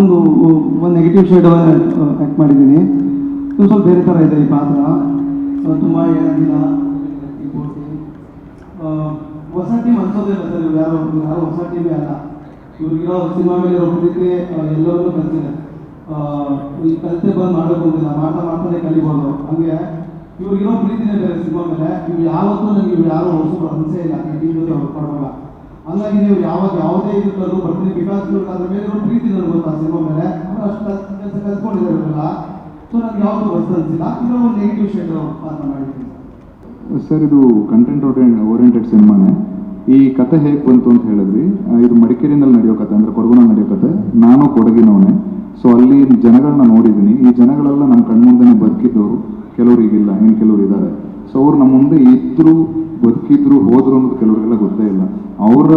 ಒಂದು ಒಂದು negative shade act ಮಾಡಿದ್ದೀನಿ. ಸ್ವಲ್ಪ ಬೇರೆ ಥರ ಇದೆ ಈ ಪಾತ್ರ. ತುಂಬ ಏನಾಗಿಲ್ಲ. ಹೊಸ ಟೀಮ್ ಅನ್ಸೋದಿಲ್ಲ ಸರ್ ಇವ್ರು ಯಾರು ಯಾರು ಹೊಸ ಟೀಮೇ ಅಲ್ಲ. ಇವ್ರಿಗಿರೋ ಸಿನಿಮಾ ಮೇಲೆ ಇರೋ ಎಲ್ಲವನ್ನೂ ಕಲ್ತಿದೆ. ಈ ಕಲಿತೆ ಬಂದು ಮಾಡಬೇಕು ಅಂತಿಲ್ಲ ಮಾಡ್ತಾ ಮಾಡ್ತಾನೆ ಕಲಿಬೋದು. ಹಂಗೆ ಇವ್ರಿಗಿರೋ ಪ್ರೀತಿನೇ ಬೇರೆ ಸಿನಿಮಾ ಮೇಲೆ. ಇವ್ರು ಯಾವತ್ತೂ ನನಗೆ ಇವ್ರು ಯಾರು ಹೊಸ ಅನಿಸೇ ಇಲ್ಲ. ಈ ಟೀಮ್ ಜೊತೆ ವರ್ಕ್ ಹಂಗಾಗಿ ನೀವು ಯಾವಾಗ ಯಾವುದೇ ಇದ್ರೂ ಬರ್ತೀನಿ. ಬಿಕಾಸ್ ಅದ್ರ ಮೇಲೆ ಪ್ರೀತಿ ನನಗೆ ಗೊತ್ತಾ ಸಿನಿಮಾ ಮೇಲೆ? ಅವ್ರು ಅಷ್ಟು ಕೆಲಸ ಕಲ್ತ್ಕೊಂಡಿದ್ದಾರೆ ಇವರೆಲ್ಲ. ಸೊ ನನಗೆ ಯಾವುದು ಹೊಸ ಅನ್ಸಿಲ್ಲ. ಇದರ ಒಂದು ನೆಗೆಟಿವ್ ಶೇಡ್ ಪಾತ್ರ ಮಾಡಿದ್ದೀನಿ. ಸರ್, ಇದು ಕಂಟೆಂಟ್ ಓರಿಯೆಂಟೆಡ್ ಸಿನಿಮಾನೇ. ಈ ಕತೆ ಹೇಗೆ ಬಂತು ಅಂತ ಹೇಳಿದ್ವಿ ಇದು ಮಡಿಕೇರಿನಲ್ಲಿ ನಡೆಯೋ ಕತೆ, ಅಂದರೆ ಕೊಡಗುನಲ್ಲಿ ನಡೆಯೋ ಕತೆ. ನಾನು ಕೊಡಗಿನವನೇ. ಸೊ ಅಲ್ಲಿ ಜನಗಳನ್ನ ನೋಡಿದ್ದೀನಿ. ಈ ಜನಗಳೆಲ್ಲ ನಮ್ಮ ಕಣ್ಮುಂದೆನೇ ಬದುಕಿದ್ದವರು. ಕೆಲವರು ಈಗಿಲ್ಲ, ಇನ್ನು ಕೆಲವರು ಇದ್ದಾರೆ. ಸೊ ಅವ್ರು ನಮ್ಮ ಮುಂದೆ ಇದ್ರು ಬದುಕಿದ್ರು ಹೋದ್ರು ಅನ್ನೋದು ಕೆಲವರಿಗೆಲ್ಲ ಗೊತ್ತೇ ಇಲ್ಲ. ಅವರ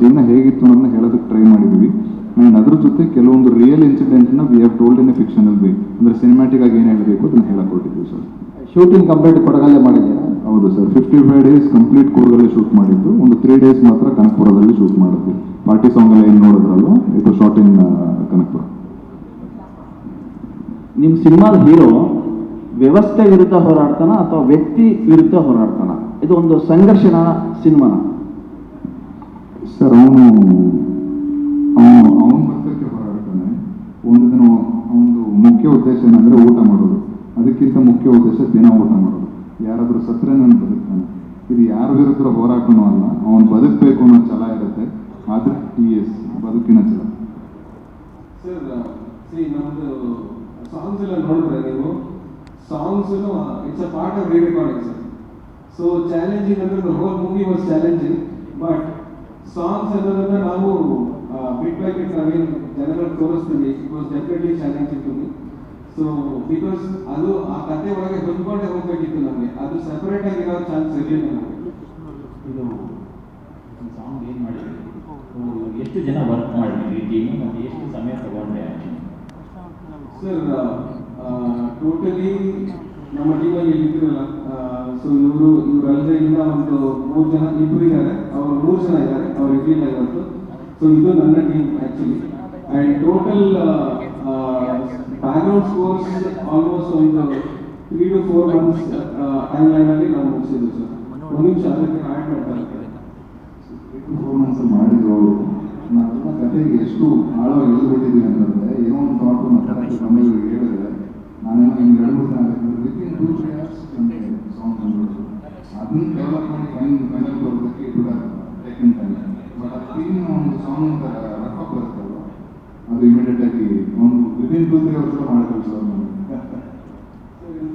ಜೀವನ ಹೇಗಿತ್ತು ಅನ್ನೋದನ್ನ ಹೇಳೋದಕ್ಕೆ ಟ್ರೈ ಮಾಡಿದ್ವಿ. ಆ್ಯಂಡ್ ಅದ್ರ ಜೊತೆ ಕೆಲವೊಂದು real ಇನ್ಸಿಡೆಂಟ್ನ we have told in a fictional way ಅಂದರೆ ಸಿನಿಮ್ಯಾಟಿಕ್ ಆಗಿ ಏನು ಹೇಳಬೇಕು ಅದನ್ನ ಹೇಳಕ್ ಕೊಟ್ಟಿದ್ವಿ ಸರ್. ಶೂಟಿಂಗ್ ಕಂಪ್ಲೀಟ್ ಕೊಡಗಲ್ಲೇ ಮಾಡಿದ್ದೀರಾ? ಹೌದು sir. Fifty five days complete ಕೂರ್ಗಲ್ಲಿ shoot ಮಾಡಿದ್ದು. ಒಂದು ತ್ರೀ ಡೇಸ್ ಮಾತ್ರ ಕನಕಪುರದಲ್ಲಿ ಶೂಟ್ ಮಾಡಿದ್ವಿ. ಪಾರ್ಟಿ ಸಾಂಗ್ ಎಲ್ಲ ಏನು ನೋಡಿದ್ರಲ್ಲ ಇದು ಶಾರ್ಟ್ ಇನ್ ಕನಕಪುರ. ನಿಮ್ಮ ಸಿನಿಮಾದ ಹೀರೋ ವ್ಯವಸ್ಥೆ ವಿರುದ್ಧ ಹೋರಾಡ್ತಾನ ಅಥವಾ ವ್ಯಕ್ತಿ ವಿರುದ್ಧ ಹೋರಾಡ್ತಾನ? ಇದು ಒಂದು ಸಂಘರ್ಷಣ ಸಿನಿಮಾನ ಸರ್ ಅವನು ಅವನು ಅವನ ಬದುಕಕ್ಕೆ ಹೋರಾಡ್ತಾನೆ ಒಂದು ದಿನ ಅವನದು ಮುಖ್ಯ ಉದ್ದೇಶ ಏನಂದ್ರೆ ಊಟ ಮಾಡೋದು. ಅದಕ್ಕಿಂತ ಮುಖ್ಯ ಉದ್ದೇಶ ದಿನ ಊಟ ಮಾಡೋದು. ಯಾರಾದರೂ ಸತ್ರೆ ನಾನು ಬದುಕ್ತಾನೆ. ಇದು ಯಾರ ವಿರುದ್ಧ ಹೋರಾಟನೂ ಅಲ್ಲ. ಅವನು ಬದುಕಬೇಕು ಅನ್ನೋ ಛಲ ಇರುತ್ತೆ. ಆದ್ರೆ ಟಿ ಎಸ್ ಬದುಕಿನ ಛಲ. ಸರ್ ಸಿ ಸಾಂಗ್ಸ್ ಎಲ್ಲ ನೋಡಿದ್ರೆ ನೀವು? Songs it's a part of re recording sir so challenging ಅಂದ್ರೆ the whole movie was challenging but songs ಅನ್ನೋದನ್ನ ನಾವು ಬಿಟ್ ಬೈ ಬಿಟ್ ನಾವೇನು ಜನರಲ್ಲಿ ತೋರಿಸ್ತೀವಿ. It was definitely challenging to me so because ಅದು ಆ ಕತೆ ಒಳಗೆ ಹೊಂದ್ಕೊಂಡೆ ಹೋಗ್ಬೇಕಿತ್ತು ನಮಗೆ. ಅದು ಸೆಪರೇಟ್ ಆಗಿರೋ ಚಾನ್ಸ್ ಇರಲಿಲ್ಲ ನಮಗೆ. ಇದು ಸಾಂಗ್ ಏನು ಮಾಡಿದ್ರಿ? ಎಷ್ಟು ಜನ ವರ್ಕ್ ಮಾಡಿದ್ರಿ ಈ ಟೀಮ್ ಮತ್ತು ಎಷ್ಟು ಸಮಯ ತಗೊಂಡೆ ಸರ್ ಟೋಟಲಿ ನಮ್ಮ ಟೀಮಲ್ಲಿ ಇದ್ದಿರಲ್ಲ ಸೊ ಇವರು ಇವರಲ್ಲದೆ ಇನ್ನ ಒಂದು ಮೂರು ಜನ ಇಬ್ಬರು ಇದ್ದಾರೆ. ಅವರು ಮೂರು ಜನ ಇದ್ದಾರೆ. ಅವ್ರು ಇರಲಿಲ್ಲ ಇವತ್ತು. ಸೊ ಇದು ನನ್ನ team actually and total background scores almost ಒಂದು three two four months time ಲೈನಲ್ಲಿ ನಾವು ಮುಗಿಸಿದ್ವಿ ಸರ್ ಒಂದು ನಿಮಿಷ, ಅದಕ್ಕೆ ಆ್ಯಡ್ ಮಾಡ್ತಾ ಫೋರ್ ಮಂತ್ಸ್ ಮಾಡಿದ್ರು ಅವರು. ನಾವೆಲ್ಲ ಕಥೆಗೆ ಎಷ್ಟು ಆಳವಾಗಿ ಬಿಟ್ಟಿದ್ದೀನಿ ಅಂತಂದ್ರೆ, ಏನೋ ಒಂದು ಥಾಟು ಮತ್ತೆ ನಮಗೆ ಹೇಳಿದ್ರೆ ನಾನೇನೋ ಹಿಂಗೆ ಎರಡು ಮೂರು ದಿನ ವಿತಿನ್ ಟೂ ತ್ರೀ ಅವರ್ಸ್ ನನಗೆ ಸಾಂಗ್ ಬಂದ್ಬಿಡ್ತು ಅದನ್ನ ಡೆವಲಪ್ ಫೈನ್ ಫೈನಲ್ ಬರೋದಕ್ಕೆ ಇಟ್ ಟೇಕನ್ ಟೈಮ್ ಬಟ್ ಆ ಒಂದು ಸಾಂಗ್ ರಫ್ ಬರುತ್ತಲ್ಲ ಅದು ಇಮಿಡಿಯೇಟ್ ಆಗಿ ಒಂದು ವಿದಿನ್ ಟೂ ತ್ರೀ ಅವರ್ಸ್ ಮಾಡಿದ್ರು ಸರ್ ನಾನು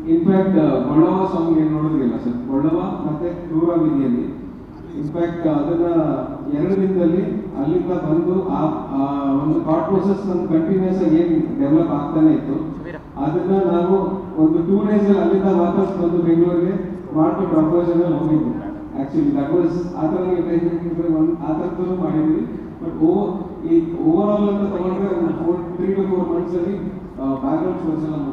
ಇನ್ಫ್ಯಾಕ್ಟ್ ಬಳ್ಳವ ಸಾಂಗ್ ಏನು ನೋಡೋದಿಲ್ಲ ಸರ್? ಬಳ್ಳವ ಮತ್ತೆ ಕ್ರೂರ ವಿಧಿಯಲ್ಲಿ ಇನ್ಫ್ಯಾಕ್ಟ್ ಅದನ್ನ ಎರಡು ದಿನದಲ್ಲಿ ಅಲ್ಲಿಂದ ಬಂದು ಆ ಒಂದು ಥಾಟ್ ಪ್ರೊಸೆಸ್ ನಮ್ಮ ಕಂಟಿನ್ಯೂಸ್ ಆಗಿ ಏನು ಡೆವಲಪ್ ಆಗ್ತಾನೆ ಇತ್ತು. ಅದನ್ನ ನಾವು ಒಂದು ಟೂ ಡೇಸ್ ಅಲ್ಲಿ ಅಲ್ಲಿಂದ ವಾಪಸ್ ಬಂದು ಬೆಂಗಳೂರಿಗೆ ಮಾಡ್ಬಿಟ್ಟು ಪ್ರಪೋಸಲ್ ಅಲ್ಲಿ ಹೋಗಿದ್ವಿ ಆಕ್ಚುಲಿ ದಟ್ ವಾಸ್ ಆ ಥರ ಒಂದು ಆ ಥರದ್ದು ಮಾಡಿದ್ವಿ ಬಟ್ ಓ ಈ ಓವರ್ ಆಲ್ ಅಂತ ತಗೊಂಡ್ರೆ ಒಂದು ಫೋರ್